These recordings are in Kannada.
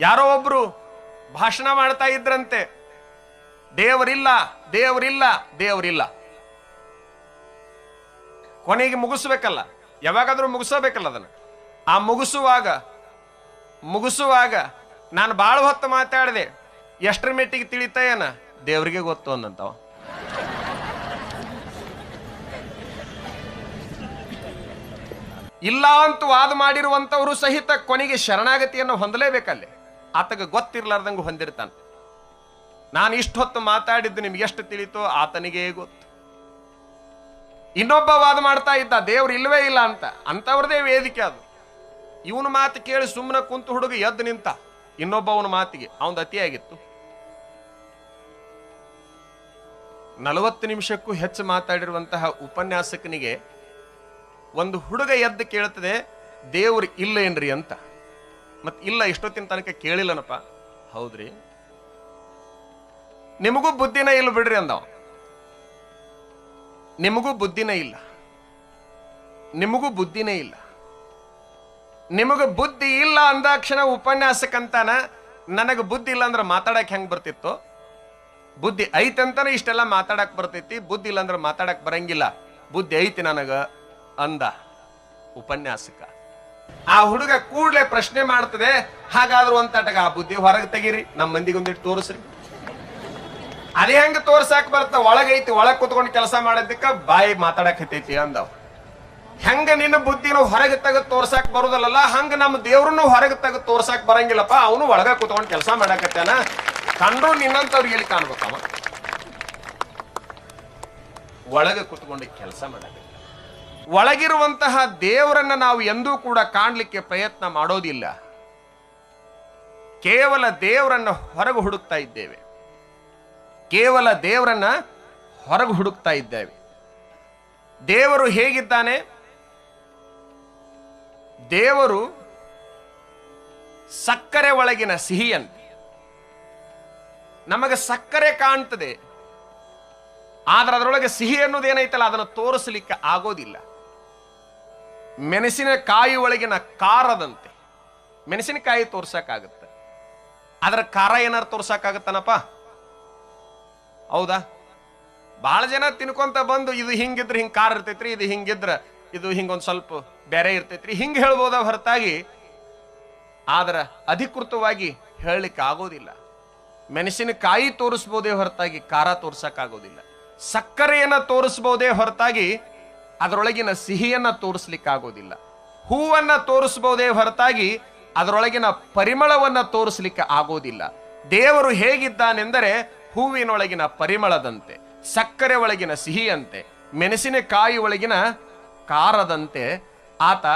ಯಾರೋ ಒಬ್ರು ಭಾಷಣ ಮಾಡ್ತಾ ಇದ್ರಂತೆ. ದೇವರಿಲ್ಲ ದೇವರಿಲ್ಲ ದೇವರಿಲ್ಲ. ಕೊನೆಗೆ ಮುಗಿಸ್ಬೇಕಲ್ಲ, ಯಾವಾಗಾದ್ರೂ ಮುಗಿಸಬೇಕಲ್ಲ ಅದನ್ನ. ಆ ಮುಗಿಸುವಾಗ ಮುಗಿಸುವಾಗ ನಾನು ಬಾಳ ಹೊತ್ತು ಮಾತಾಡಿದೆ, ಎಷ್ಟರ ಮೆಟ್ಟಿಗೆ ತಿಳಿತಾ ಏನ? ದೇವ್ರಿಗೆ ಗೊತ್ತು ಅಂದಂತವ ಇಲ್ಲ ಅಂತ ವಾದ ಮಾಡಿರುವಂತವರು ಸಹಿತ ಕೊನೆಗೆ ಶರಣಾಗತಿಯನ್ನು ಹೊಂದಲೇಬೇಕಲ್ಲಿ. ಆತಗ ಗೊತ್ತಿರ್ಲಾರ್ದಂಗ ಹೊಂದಿರ್ತಾನೆ. ನಾನು ಇಷ್ಟು ಹೊತ್ತು ಮಾತಾಡಿದ್ದು ನಿಮ್ಗೆ ಎಷ್ಟು ತಿಳಿತೋ ಆತನಿಗೆ ಗೊತ್ತು. ಇನ್ನೊಬ್ಬ ವಾದ ಮಾಡ್ತಾ ಇದ್ದ, ದೇವ್ರು ಇಲ್ವೇ ಇಲ್ಲ ಅಂತ. ಅಂಥವ್ರದೇ ವೇದಿಕೆ ಅದು. ಇವನ ಮಾತು ಕೇಳಿ ಸುಮ್ಮನೆ ಕುಂತು ಹುಡುಗ ಎದ್ದು ನಿಂತ. ಇನ್ನೊಬ್ಬವನ ಮಾತಿಗೆ ಅವನ ಅತಿಯಾಗಿತ್ತು ನಲವತ್ತು ನಿಮಿಷಕ್ಕೂ ಹೆಚ್ಚು ಮಾತಾಡಿರುವಂತಹ ಉಪನ್ಯಾಸಕನಿಗೆ ಒಂದು ಹುಡುಗ ಎದ್ದು ಕೇಳ್ತದೆ, ದೇವ್ರು ಇಲ್ಲೇನ್ರಿ ಅಂತ. ಮತ್ ಇಲ್ಲ ಇಷ್ಟೊತ್ತಿನ ತನಕ ಕೇಳಿಲ್ಲನಪ್ಪ. ಹೌದ್ರಿ. ನಿಮಗೂ ಬುದ್ಧಿನ ಇಲ್ಲ ಬಿಡ್ರಿ ಅಂದವ. ನಿಮಗೂ ಬುದ್ಧಿನೇ ಇಲ್ಲ. ನಿಮಗೂ ಬುದ್ಧಿನೇ ಇಲ್ಲ. ನಿಮಗೆ ಬುದ್ಧಿ ಇಲ್ಲ ಅಂದಾಕ್ಷಣ ಉಪನ್ಯಾಸಕ್ಕಂತಾನ ನನಗೆ ಬುದ್ಧಿ ಇಲ್ಲ ಅಂದ್ರೆ ಮಾತಾಡಕ್ ಹೆಂಗ್ ಬರ್ತಿತ್ತು? ಬುದ್ಧಿ ಐತಂತಾನೆ ಇಷ್ಟೆಲ್ಲ ಮಾತಾಡಕ್ ಬರ್ತೈತಿ ಬುದ್ಧಿ ಇಲ್ಲ ಅಂದ್ರೆ ಮಾತಾಡಕ್ ಬರಂಗಿಲ್ಲ. ಬುದ್ಧಿ ಐತಿ ನನಗ ಅಂದ ಉಪನ್ಯಾಸಕ. ಆ ಹುಡುಗ ಕೂಡಲೇ ಪ್ರಶ್ನೆ ಮಾಡ್ತದೆ, ಹಾಗಾದ್ರೂ ಒಂದ್ ತಟಕ ಆ ಬುದ್ಧಿ ಹೊರಗೆ ತೆಗೀರಿ ನಮ್ಮ ಮಂದಿಗೆ ಒಂದಿಟ್ಟು ತೋರಿಸ್ರಿ. ಅದೇ ಹೆಂಗ ತೋರ್ಸಾಕ್ ಬರ್ತ ಒಳಗೈತಿ ಒಳಗ್ ಕುತ್ಕೊಂಡು ಕೆಲಸ ಮಾಡೋದಕ್ಕ ಬಾಯಿ ಮಾತಾಡಕ್ ಹತ್ತೈತಿ ಅಂದವ್. ಹೆಂಗ ನಿನ್ನ ಬುದ್ಧಿನ ಹೊರಗೆ ತೆಗೆದು ತೋರ್ಸಾಕ್ ಬರುದಲ್ಲ ಹಂಗ ನಮ್ಮ ದೇವ್ರನ್ನು ಹೊರಗೆ ತೆಗೆದು ತೋರ್ಸಾಕ್ ಬರಂಗಿಲ್ಲಪ್ಪ, ಅವನು ಒಳಗ ಕುತ್ಕೊಂಡು ಕೆಲಸ ಮಾಡಾಕತ್ತೇನ? ಕಂಡ್ರು ನಿನ್ನಂತವ್ರಿಗೆ ಎಲ್ಲಿ ಕಾಣ್ಬೇಕವ. ಒಳಗೆ ಕುತ್ಕೊಂಡು ಕೆಲಸ ಮಾಡಕ ಒಳಗಿರುವಂತಹ ದೇವರನ್ನ ನಾವು ಎಂದೂ ಕೂಡ ಕಾಣಲಿಕ್ಕೆ ಪ್ರಯತ್ನ ಮಾಡೋದಿಲ್ಲ. ಕೇವಲ ದೇವರನ್ನ ಹೊರಗೆ ಹುಡುಕ್ತಾ ಇದ್ದೇವೆ. ಕೇವಲ ದೇವರನ್ನ ಹೊರಗೆ ಹುಡುಕ್ತಾ ಇದ್ದೇವೆ. ದೇವರು ಹೇಗಿದ್ದಾನೆ? ದೇವರು ಸಕ್ಕರೆ ಒಳಗಿನ ಸಿಹಿಯಂತೆ. ನಮಗೆ ಸಕ್ಕರೆ ಕಾಣ್ತದೆ. ಆದ್ರೆ ಅದರೊಳಗೆ ಸಿಹಿ ಅನ್ನೋದೇನೈತಲ್ಲ, ಅದನ್ನು ತೋರಿಸಲಿಕ್ಕೆ ಆಗೋದಿಲ್ಲ. ಮೆಣಸಿನಕಾಯಿ ಒಳಗಿನ ಕಾರದಂತೆ ಮೆಣಸಿನಕಾಯಿ ತೋರ್ಸಕ್ಕಾಗತ್ತೆ. ಅದರ ಖಾರ ಏನಾರು ತೋರ್ಸಕ್ಕಾಗತ್ತನಪ್ಪ? ಹೌದಾ? ಬಹಳ ಜನ ತಿನ್ಕೊಂತ ಬಂದು ಇದು ಹಿಂಗಿದ್ರೆ ಹಿಂಗ್ ಖಾರ ಇರ್ತೈತ್ರಿ, ಇದು ಹಿಂಗಿದ್ರ ಇದು ಹಿಂಗೊಂದು ಸ್ವಲ್ಪ ಬೇರೆ ಇರ್ತೈತ್ರಿ, ಹಿಂಗೆ ಹೇಳ್ಬೋದ ಹೊರತಾಗಿ. ಆದ್ರ ಅಧಿಕೃತವಾಗಿ ಹೇಳಲಿಕ್ಕೆ ಆಗೋದಿಲ್ಲ. ಮೆಣಸಿನಕಾಯಿ ತೋರಿಸ್ಬೋದೇ ಹೊರತಾಗಿ, ಖಾರ ತೋರ್ಸಕ್ಕಾಗೋದಿಲ್ಲ. ಸಕ್ಕರೆಯನ್ನ ತೋರಿಸ್ಬೋದೇ ಹೊರತಾಗಿ ಅದರೊಳಗಿನ ಸಿಹಿಯನ್ನು ತೋರಿಸ್ಲಿಕ್ಕಾಗೋದಿಲ್ಲ. ಹೂವನ್ನು ತೋರಿಸ್ಬೋದೇ ಹೊರತಾಗಿ ಅದರೊಳಗಿನ ಪರಿಮಳವನ್ನು ತೋರಿಸ್ಲಿಕ್ಕೆ ಆಗೋದಿಲ್ಲ. ದೇವರು ಹೇಗಿದ್ದಾನೆಂದರೆ ಹೂವಿನೊಳಗಿನ ಪರಿಮಳದಂತೆ, ಸಕ್ಕರೆ ಒಳಗಿನ ಸಿಹಿಯಂತೆ, ಮೆಣಸಿನಕಾಯಿ ಒಳಗಿನ ಕಾರದಂತೆ ಆತ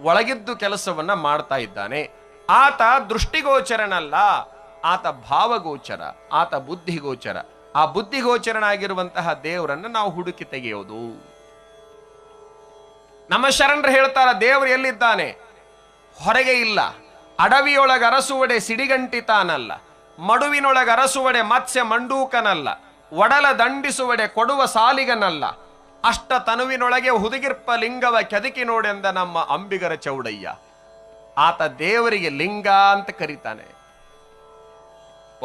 ಒಳಗಿದ್ದು ಕೆಲಸವನ್ನ ಮಾಡ್ತಾ ಇದ್ದಾನೆ. ಆತ ದೃಷ್ಟಿಗೋಚರನಲ್ಲ, ಆತ ಭಾವಗೋಚರ, ಆತ ಬುದ್ಧಿಗೋಚರ. ಆ ಬುದ್ಧಿಗೋಚರನಾಗಿರುವಂತಹ ದೇವರನ್ನು ನಾವು ಹುಡುಕಿ ತೆಗೆಯೋದು. ನಮ್ಮ ಶರಣರು ಹೇಳ್ತಾರ, ದೇವರು ಎಲ್ಲಿದ್ದಾನೆ? ಹೊರಗೆ ಇಲ್ಲ. ಅಡವಿಯೊಳಗ ಅರಸುವಡೆ ಸಿಡಿಗಂಟಿತಾನಲ್ಲ. ಮಡುವಿನೊಳಗ ಅರಸುವಡೆ ಮತ್ಸ್ಯ ಮಂಡೂಕನಲ್ಲ. ಒಡಲ ದಂಡಿಸುವಡೆ ಕೊಡುವ ಸಾಲಿಗನಲ್ಲ. ಅಷ್ಟ ತನುವಿನೊಳಗೆ ಹುದುಗಿರ್ಪ ಲಿಂಗವ ಕೆದಕಿ ನೋಡೆಂದ ನಮ್ಮ ಅಂಬಿಗರ ಚೌಡಯ್ಯ. ಆತ ದೇವರಿಗೆ ಲಿಂಗ ಅಂತ ಕರೀತಾನೆ.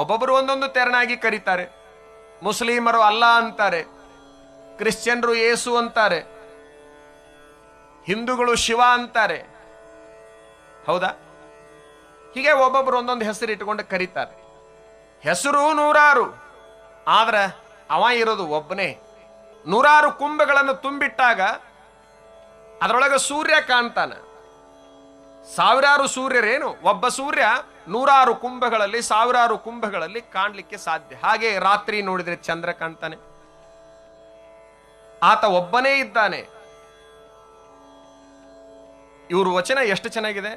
ಒಬ್ಬೊಬ್ಬರು ಒಂದೊಂದು ತೆರನಾಗಿ ಕರೀತಾರೆ. ಮುಸ್ಲಿಮರು ಅಲ್ಲ ಅಂತಾರೆ. ಕ್ರಿಶ್ಚಿಯನ್ರು ಏಸು ಅಂತಾರೆ. ಹಿಂದೂಗಳು ಶಿವ ಅಂತಾರೆ. ಹೌದಾ? ಹೀಗೆ ಒಬ್ಬೊಬ್ಬರು ಒಂದೊಂದು ಹೆಸರು ಇಟ್ಕೊಂಡು ಕರೀತಾರೆ. ಹೆಸರು ನೂರಾರು. ಆದ್ರೆ ಅವ ಇರೋದು ಒಬ್ಬನೇ. ನೂರಾರು ಕುಂಭಗಳನ್ನು ತುಂಬಿಟ್ಟಾಗ ಅದರೊಳಗೆ ಸೂರ್ಯ ಕಾಣ್ತಾನ. ಸಾವಿರಾರು ಸೂರ್ಯರೇನು? ಒಬ್ಬ ಸೂರ್ಯ ನೂರಾರು ಕುಂಭಗಳಲ್ಲಿ ಸಾವಿರಾರು ಕುಂಭಗಳಲ್ಲಿ ಕಾಣಲಿಕ್ಕೆ ಸಾಧ್ಯ. ಹಾಗೆ ರಾತ್ರಿ ನೋಡಿದ್ರೆ ಚಂದ್ರ ಕಾಣ್ತಾನೆ. ಆತ ಒಬ್ಬನೇ ಇದ್ದಾನೆ. ಇವ್ರ ವಚನ ಎಷ್ಟು ಚೆನ್ನಾಗಿದೆ?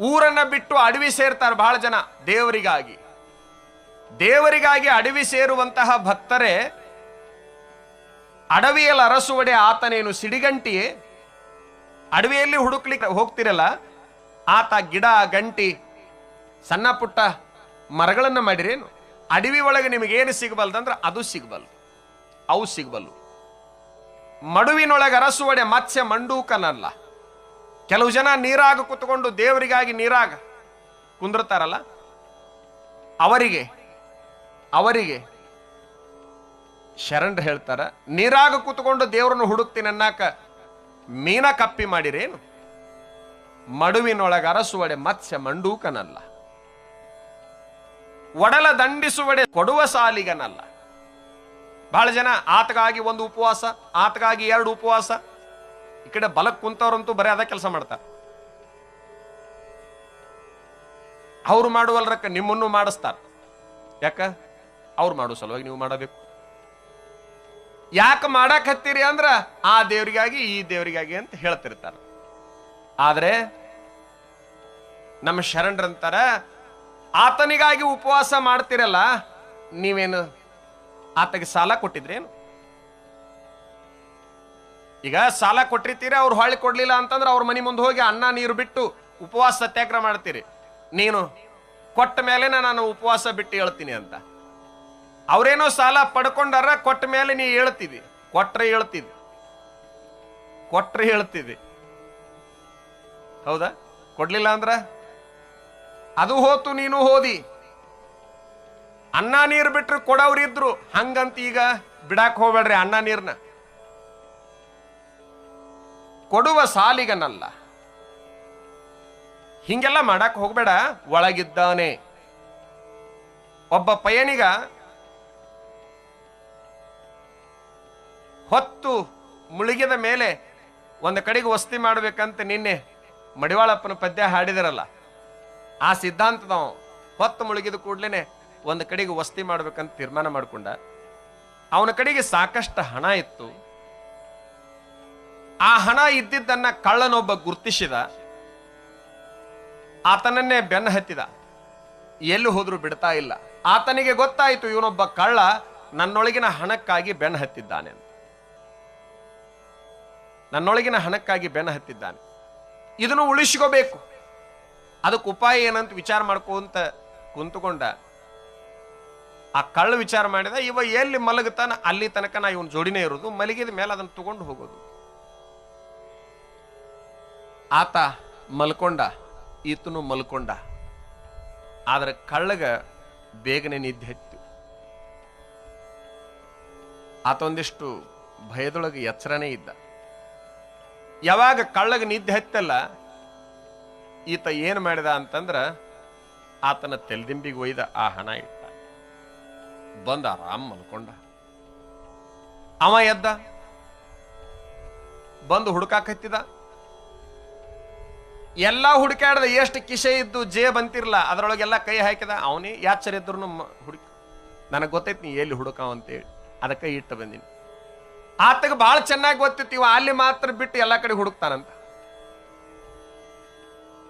ಊರನ್ನ ಬಿಟ್ಟು ಅಡವಿ ಸೇರ್ತಾರೆ ಬಹಳ ಜನ ದೇವರಿಗಾಗಿ. ದೇವರಿಗಾಗಿ ಅಡವಿ ಸೇರುವಂತಹ ಭಕ್ತರೇ, ಅಡವಿಯಲ್ಲಿ ಅರಸುವಡೆ ಆತನೇನು ಸಿಡಿಗಂಟಿಯೇ? ಅಡವಿಯಲ್ಲಿ ಹುಡುಕ್ಲಿಕ್ಕೆ ಹೋಗ್ತಿರಲ್ಲ? ಆತ ಗಿಡ, ಗಂಟಿ, ಸಣ್ಣ ಪುಟ್ಟ ಮರಗಳನ್ನ ಮಾಡಿರೇನು? ಅಡವಿ ಒಳಗೆ ನಿಮಗೇನು ಸಿಗಬಲ್ದಂದ್ರೆ ಅದು ಸಿಗಬಲ್ದು. ಅವು ಸಿಗಬಲ್ಲು ಮಡುವಿನೊಳಗೆ ಅರಸುವಡೆ ಮತ್ಸ್ಯ ಮಂಡೂಕನಲ್ಲ. ಕೆಲವು ಜನ ನೀರಾಗ ಕುತ್ಕೊಂಡು ದೇವರಿಗಾಗಿ ನೀರಾಗ ಕುಂದಿರ್ತಾರಲ್ಲ? ಅವರಿಗೆ ಅವರಿಗೆ ಶರಣರು ಹೇಳ್ತಾರ, ನೀರಾಗ ಕೂತ್ಕೊಂಡು ದೇವ್ರನ್ನ ಹುಡುಕ್ತೀನಿ ಅನ್ನಾಕ ಮೀನ ಕಪ್ಪಿ ಮಾಡಿರೇನು? ಮಡುವಿನೊಳಗ ಅರಸುವಡೆ ಮತ್ಸ್ಯ ಮಂಡೂಕನಲ್ಲ. ಒಡಲ ದಂಡಿಸುವಡೆ ಕೊಡುವ ಸಾಲಿಗನಲ್ಲ. ಬಹಳ ಜನ ಆತಗಾಗಿ ಒಂದು ಉಪವಾಸ, ಆತಗಾಗಿ ಎರಡು ಉಪವಾಸ. ಈ ಕಡೆ ಬಲಕ್ ಕುಂತವ್ರಂತೂ ಬರೀ ಅದ ಕೆಲಸ ಮಾಡ್ತಾರೆ ಅವ್ರು ಮಾಡುವಲ್ರಕ್ಕ ನಿಮ್ಮನ್ನು ಮಾಡಿಸ್ತಾರ. ಯಾಕ? ಅವ್ರು ಮಾಡೋ ಸಲುವಾಗಿ ನೀವು ಮಾಡಬೇಕು. ಯಾಕೆ ಮಾಡಕ್ ಹತ್ತೀರಿ ಅಂದ್ರ ಆ ದೇವರಿಗಾಗಿ, ಈ ದೇವರಿಗಾಗಿ ಅಂತ ಹೇಳ್ತಿರ್ತಾರ. ಆದ್ರೆ ನಮ್ಮ ಶರಣರಂತಾರ, ಆತನಿಗಾಗಿ ಉಪವಾಸ ಮಾಡ್ತಿರಲ್ಲ, ನೀವೇನು ಆತಗೆ ಸಾಲ ಕೊಟ್ಟಿದ್ರೇನು ಈಗ ಸಾಲ ಕೊಟ್ಟಿರ್ತೀರಿ, ಅವ್ರು ಹೊಳ್ಳಿ ಕೊಡ್ಲಿಲ್ಲ ಅಂತಂದ್ರೆ ಅವ್ರ ಮನೆ ಮುಂದೆ ಹೋಗಿ ಅನ್ನ, ನೀರು ಬಿಟ್ಟು ಉಪವಾಸ ಸತ್ಯಾಗ್ರಹ ಮಾಡ್ತೀರಿ. ನೀನು ಕೊಟ್ಟ ಮೇಲೆ ನಾನು ಉಪವಾಸ ಬಿಟ್ಟು ಹೇಳ್ತೀನಿ ಅಂತ. ಅವ್ರೇನೋ ಸಾಲ ಪಡ್ಕೊಂಡಾರ ಕೊಟ್ಟ ಮೇಲೆ ನೀ ಹೇಳ್ತಿದಿ. ಕೊಟ್ರೆ ಹೇಳ್ತಿದ್ದಿ ಕೊಟ್ರೆ ಹೇಳ್ತಿದ್ದಿ ಹೌದಾ? ಕೊಡ್ಲಿಲ್ಲ ಅಂದ್ರ? ಅದು ಹೋತು, ನೀನು ಹೋದಿ. ಅನ್ನ ನೀರು ಬಿಟ್ರೆ ಇದ್ರು ಹಂಗಂತ ಈಗ ಬಿಡಾಕ್ ಹೋಗ್ಬೇಡ್ರಿ ಅನ್ನ ನೀರ್ನ. ಕೊಡುವ ಸಾಲಿಗನಲ್ಲ. ಹಿಂಗೆಲ್ಲ ಮಾಡಕ್ ಹೋಗ್ಬೇಡ. ಒಳಗಿದ್ದಾನೆ. ಒಬ್ಬ ಪಯಣಿಗ ಹೊತ್ತು ಮುಳುಗಿದ ಮೇಲೆ ಒಂದು ಕಡೆಗೆ ವಸ್ತಿ ಮಾಡ್ಬೇಕಂತ ನಿನ್ನೆ ಮಡಿವಾಳಪ್ಪನ ಪದ್ಯ ಹಾಡಿದಿರಲ್ಲ. ಆ ಸಿದ್ಧಾಂತದ ಹೊತ್ತು ಮುಳುಗಿದ ಕೂಡ್ಲೇನೆ ಒಂದು ಕಡೆಗೆ ವಸ್ತಿ ಮಾಡ್ಬೇಕಂತ ತೀರ್ಮಾನ ಮಾಡ್ಕೊಂಡ. ಅವನ ಕಡೆಗೆ ಸಾಕಷ್ಟು ಹಣ ಇತ್ತು. ಆ ಹಣ ಇದ್ದಿದ್ದನ್ನ ಕಳ್ಳನೊಬ್ಬ ಗುರ್ತಿಸಿದ. ಆತನನ್ನೇ ಬೆನ್ನ ಹತ್ತಿದ. ಎಲ್ಲಿ ಹೋದ್ರೂ ಬಿಡ್ತಾ ಇಲ್ಲ. ಆತನಿಗೆ ಗೊತ್ತಾಯಿತು ಇವನೊಬ್ಬ ಕಳ್ಳ ನನ್ನೊಳಗಿನ ಹಣಕ್ಕಾಗಿ ಬೆನ್ನ ಹತ್ತಿದ್ದಾನೆ ನನ್ನೊಳಗಿನ ಹಣಕ್ಕಾಗಿ ಬೆನ್ನ ಹತ್ತಿದ್ದಾನೆ. ಇದನ್ನು ಉಳಿಸ್ಕೋಬೇಕು. ಅದಕ್ಕೆ ಉಪಾಯ ಏನಂತ ವಿಚಾರ ಮಾಡ್ಕೊಂತ ಕುಂತುಕೊಂಡ. ಆ ಕಳ್ಳ ವಿಚಾರ ಮಾಡಿದ, ಇವ ಎಲ್ಲಿ ಮಲಗುತ್ತಾನ ಅಲ್ಲಿ ತನಕ ನಾ ಇವನ್ ಜೋಡಿನೇ ಇರೋದು, ಮಲಗಿದ ಮೇಲೆ ಅದನ್ನು ತಗೊಂಡು ಹೋಗೋದು. ಆತ ಮಲ್ಕೊಂಡ, ಈತನು ಮಲ್ಕೊಂಡ. ಆದ್ರೆ ಕಳ್ಳಗ ಬೇಗನೆ ನಿದ್ದೆ ಹತ್ತು. ಆತೊಂದಿಷ್ಟು ಭಯದೊಳಗೆ ಎಚ್ಚರನೇ ಇದ್ದ. ಯಾವಾಗ ಕಳ್ಳಗ ನಿದ್ದೆ ಹತ್ತಲ್ಲ, ಈತ ಏನು ಮಾಡಿದ ಅಂತಂದ್ರ ಆತನ ತೆಲ್ದಿಂಬಿಗೆ ಒಯ್ದ ಆ ಹಣ ಇಟ್ಟ. ಬಂದ ಆರಾಮ್ ಮಲ್ಕೊಂಡ. ಅವ ಎದ್ದ? ಬಂದು ಹುಡುಕಾಕತ್ತಿದ ಎಲ್ಲ ಹುಡುಕಾಡ್ದ ಎಷ್ಟು ಕಿಶೆ ಇದ್ದು ಜೇ ಬಂತಿರ್ಲ ಅದರೊಳಗೆಲ್ಲ ಕೈ ಹಾಕಿದ? ಅವನೇ ಯಾಚರ್ ಇದ್ರು ಹುಡುಕ ನನಗೆ ಗೊತ್ತೈತಿ ನೀ ಎಲ್ಲಿ ಹುಡುಕಾವ ಅಂತೇಳಿ. ಅದಕ್ಕೆ ಇಟ್ಟು ಬಂದೀನಿ. ಆತಗ ಬಹಳ ಚೆನ್ನಾಗಿ ಗೊತ್ತಿತ್ತು, ಇವ ಅಲ್ಲಿ ಮಾತ್ರ ಬಿಟ್ಟು ಎಲ್ಲಾ ಕಡೆ ಹುಡುಕ್ತಾನಂತ.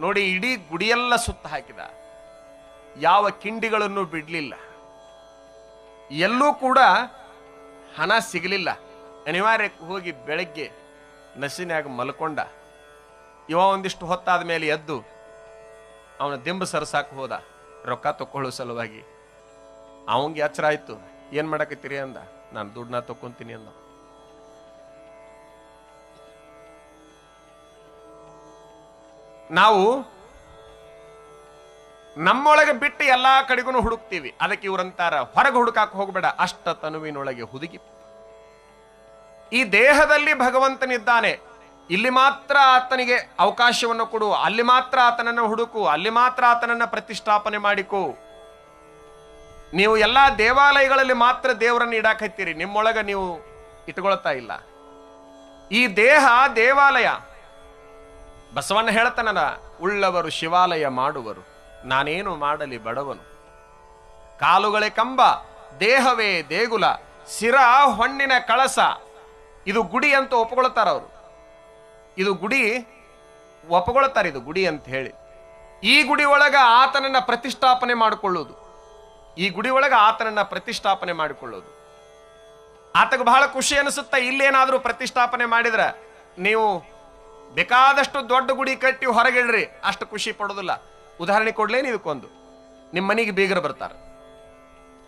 ನೋಡಿ, ಇಡೀ ಗುಡಿಯೆಲ್ಲ ಸುತ್ತ ಹಾಕಿದ. ಯಾವ ಕಿಂಡಿಗಳನ್ನು ಬಿಡ್ಲಿಲ್ಲ. ಎಲ್ಲೂ ಕೂಡ ಹಣ ಸಿಗಲಿಲ್ಲ. ಅನಿವಾರ್ಯಕ್ಕೆ ಹೋಗಿ ಬೆಳಗ್ಗೆ ನಸಿನ್ಯಾಗ ಮಲ್ಕೊಂಡ. ಇವ ಒಂದಿಷ್ಟು ಹೊತ್ತಾದ ಮೇಲೆ ಎದ್ದು ಅವನ ದಿಂಬು ಸರಸಾಕ ಹೋದ. ರೊಕ್ಕ ತಕೊಳ್ಳೋ ಸಲುವಾಗಿ. ಅವಂಗೆ ಎಚ್ಚರ ಆಯ್ತು. ಏನ್ ಮಾಡಕತ್ತೀರಿ ಅಂದ. ನಾನು ದುಡ್ಡನ್ನ ತಕ್ಕೊಂತೀನಿ ಅಂದ. ನಾವು ನಮ್ಮೊಳಗೆ ಬಿಟ್ಟು ಎಲ್ಲಾ ಕಡೆಗೂ ಹುಡುಕ್ತೀವಿ. ಅದಕ್ಕೆ ಇವರಂತಾರ ಹೊರಗೆ ಹುಡುಕಾಕ ಹೋಗ್ಬೇಡ. ಅಷ್ಟ ತನುವಿನೊಳಗೆ ಹುದುಗಿ. ಈ ದೇಹದಲ್ಲಿ ಭಗವಂತನಿದ್ದಾನೆ. ಇಲ್ಲಿ ಮಾತ್ರ ಆತನಿಗೆ ಅವಕಾಶವನ್ನು ಕೊಡು. ಅಲ್ಲಿ ಮಾತ್ರ ಆತನನ್ನು ಹುಡುಕು. ಅಲ್ಲಿ ಮಾತ್ರ ಆತನನ್ನ ಪ್ರತಿಷ್ಠಾಪನೆ ಮಾಡಿಕೊ. ನೀವು ಎಲ್ಲಾ ದೇವಾಲಯಗಳಲ್ಲಿ ಮಾತ್ರ ದೇವರನ್ನು ಇಡಾಕತ್ತೀರಿ ನಿಮ್ಮೊಳಗ ನೀವು ಇಟ್ಕೊಳ್ತಾ ಇಲ್ಲ. ಈ ದೇಹ, ದೇವಾಲಯ. ಬಸವಣ್ಣ ಹೇಳ್ತಾನಲ್ಲ, ಉಳ್ಳವರು ಶಿವಾಲಯ ಮಾಡುವರು. ನಾನೇನು ಮಾಡಲಿ ಬಡವನು? ಕಾಲುಗಳೇ ಕಂಬ, ದೇಹವೇ ದೇಗುಲ ಸಿರ ಹೊಣ್ಣಿನ ಕಳಸ. ಇದು ಗುಡಿ ಅಂತ ಒಪ್ಕೊಳ್ತಾರ ಅವರು. ಇದು ಗುಡಿ ಒಪ್ಕೊಳ್ತಾರೆ ಇದು ಗುಡಿ ಅಂತ ಹೇಳಿ. ಈ ಗುಡಿ ಒಳಗ ಆತನನ್ನ ಪ್ರತಿಷ್ಠಾಪನೆ ಮಾಡಿಕೊಳ್ಳೋದು. ಈ ಗುಡಿ ಒಳಗ ಆತನನ್ನ ಪ್ರತಿಷ್ಠಾಪನೆ ಮಾಡಿಕೊಳ್ಳೋದು. ಆತಗೆ ಬಹಳ ಖುಷಿ ಅನಿಸುತ್ತ ಇಲ್ಲೇನಾದ್ರೂ ಪ್ರತಿಷ್ಠಾಪನೆ ಮಾಡಿದ್ರ ನೀವು ಬೇಕಾದಷ್ಟು ದೊಡ್ಡ ಗುಡಿ ಕಟ್ಟಿ ಹೊರಗಿಡ್ರಿ, ಅಷ್ಟು ಖುಷಿ ಪಡೋದಿಲ್ಲ. ಉದಾಹರಣೆ ಕೊಡ್ಲೇನು ಇದಕ್ಕೊಂದು ನಿಮ್ಮ ಮನೆಗೆ ಬೀಗರು ಬರ್ತಾರೆ.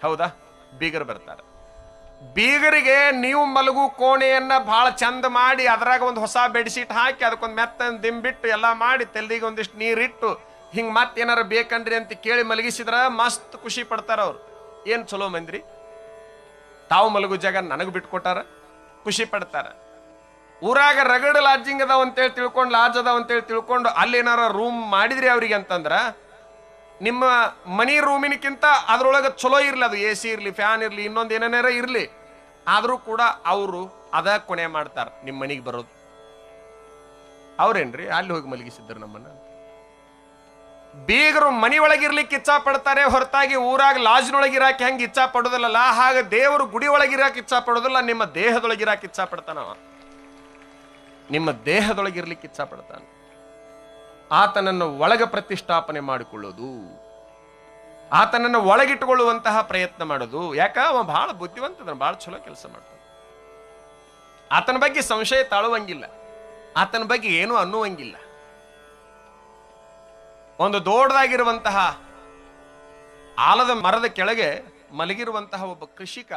ಹೌದಾ? ಬೀಗರು ಬರ್ತಾರೆ. ಬೀಗರಿಗೆ ನೀವು ಮಲಗು ಕೋಣೆಯನ್ನ ಬಹಳ ಚಂದ ಮಾಡಿ ಅದ್ರಾಗ ಒಂದು ಹೊಸ ಬೆಡ್ಶೀಟ್ ಹಾಕಿ ಅದಕ್ಕೊಂದು ಮೆತ್ತ ದಿಂಬಿಟ್ಟು ಎಲ್ಲ ಮಾಡಿ ತೆಲ್ಲಿಗೆ ಒಂದಿಷ್ಟು ನೀರಿಟ್ಟು ಹಿಂಗೆ ಮತ್ತೆ ಏನಾರ ಬೇಕನ್ರಿ ಅಂತ ಕೇಳಿ ಮಲಗಿಸಿದ್ರ ಮಸ್ತ್ ಖುಷಿ ಪಡ್ತಾರ ಅವ್ರು. ಏನು ಚಲೋ ಮಂದ್ರಿ? ತಾವು ಮಲಗು ಜಾಗ ನನಗೆ ಬಿಟ್ಕೊಟ್ಟಾರ? ಖುಷಿ ಪಡ್ತಾರ. ಊರಾಗ ರಗಡ್ ಲಾಡ್ಜಿಂಗ್ ಅದಾವ ಅಂತೇಳಿ ತಿಳ್ಕೊಂಡು, ಲಾಡ್ಜ್ ಅದಾವ ಅಂತೇಳಿ ತಿಳ್ಕೊಂಡು ಅಲ್ಲೇನಾರ ರೂಮ್ ಮಾಡಿದ್ರಿ ಅವ್ರಿಗೆ ಅಂತಂದ್ರ, ನಿಮ್ಮ ಮನಿ ರೂಮಿನಕ್ಕಿಂತ ಅದ್ರೊಳಗೆ ಚಲೋ ಇರ್ಲಿ ಅದು ಎ ಸಿ ಇರ್ಲಿ ಫ್ಯಾನ್ ಇರ್ಲಿ, ಇನ್ನೊಂದು ಏನೇನಾರ ಇರ್ಲಿ. ಆದರೂ ಕೂಡ ಅವರು ಅದ ಕೊನೆ ಮಾಡ್ತಾರ ನಿಮ್ಮ ಮನಿಗೆ ಬರೋದು. ಅವ್ರೇನ್ರಿ? ಅಲ್ಲಿ ಹೋಗಿ ಮಲಗಿಸಿದ್ರು ನಮ್ಮನ್ನ. ಬೀಗರು ಮನಿ ಒಳಗಿರ್ಲಿಕ್ಕೆ ಇಚ್ಛಾ ಪಡ್ತಾರೆ, ಹೊರತಾಗಿ ಊರಾಗ ಲಾಜ್ನೊಳಗಿರಾಕೆ ಹೆಂಗ್ ಇಚ್ಛಾ ಪಡೋದಿಲ್ಲಲ್ಲ ಹಾಗೆ ದೇವರು ಗುಡಿ ಒಳಗಿರಾಕೆ ಇಚ್ಛಾ ಪಡೋದಿಲ್ಲ, ನಿಮ್ಮ ದೇಹದೊಳಗಿರಾಕೆ ಇಚ್ಛಾ ಪಡ್ತಾನವ ನಿಮ್ಮ ದೇಹದೊಳಗಿರ್ಲಿಕ್ಕೆ ಇಚ್ಛ ಪಡ್ತಾನೆ ಆತನನ್ನು ಒಳಗ ಪ್ರತಿಷ್ಠಾಪನೆ ಮಾಡಿಕೊಳ್ಳೋದು, ಆತನನ್ನು ಒಳಗಿಟ್ಟುಕೊಳ್ಳುವಂತಹ ಪ್ರಯತ್ನ ಮಾಡೋದು, ಯಾಕ? ಅವ ಬಹಳ ಬುದ್ಧಿವಂತ ಬಹಳ ಚಲೋ ಕೆಲಸ ಮಾಡ್ತಾನೆ. ಆತನ ಬಗ್ಗೆ ಸಂಶಯ ತಾಳುವಂಗಿಲ್ಲ, ಆತನ ಬಗ್ಗೆ ಏನು ಅನ್ನುವಂಗಿಲ್ಲ. ಒಂದು ದೊಡ್ಡದಾಗಿರುವಂತಹ ಆಲದ ಮರದ ಕೆಳಗೆ ಮಲಗಿರುವಂತಹ ಒಬ್ಬ ಕೃಷಿಕ